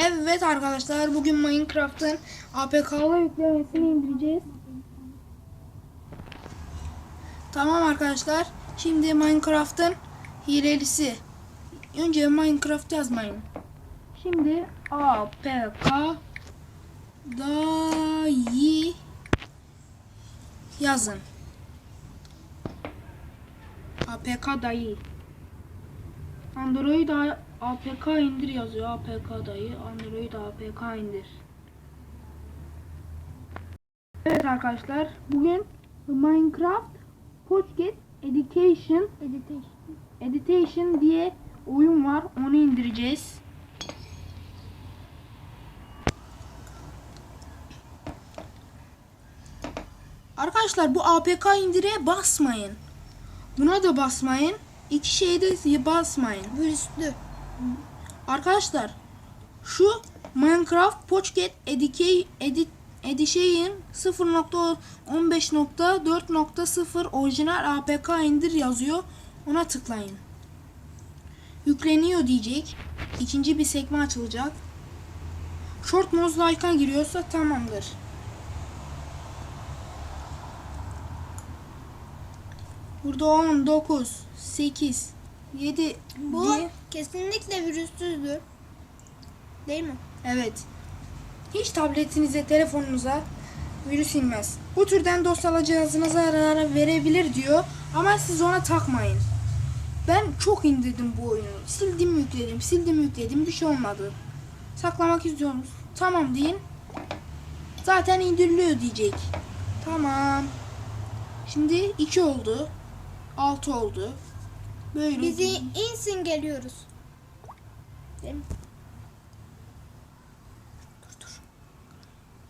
Evet arkadaşlar bugün Minecraft'ın APK'lı yüklemesini indireceğiz. Tamam arkadaşlar. Şimdi Minecraft'ın hilelisi. Önce Minecraft yazmayın. Şimdi APK dayı yazın. APK dayı. Android APK indir yazıyor. APK dayı. Android APK indir. Evet arkadaşlar. Bugün Minecraft Pocket Education Editation. Editation diye oyun var. Onu indireceğiz. Arkadaşlar bu APK indire basmayın. Buna da basmayın. İki şeyde basmayın. Virüslü. Arkadaşlar şu Minecraft Pocket Edition 0.15.4.0 orijinal APK indir yazıyor. Ona tıklayın. Yükleniyor diyecek. İkinci bir sekme açılacak. Short mozaika giriyorsa tamamdır. Burada 10, 9, 8, 7 Bu diye kesinlikle virüssüzdür. Değil mi? Evet. Hiç tabletinize, telefonunuza virüs inmez. Bu türden dosyalı cihazınıza zarar verebilir diyor ama siz ona takmayın. Ben çok indirdim bu oyunu. Sildim yükledim, sildim yükledim bir şey olmadı. Saklamak istiyorum. Tamam deyin. Zaten indiriliyor diyecek. Tamam. Şimdi 2 oldu. 6 oldu. Böyle. Bizi insin geliyoruz. Değil mi?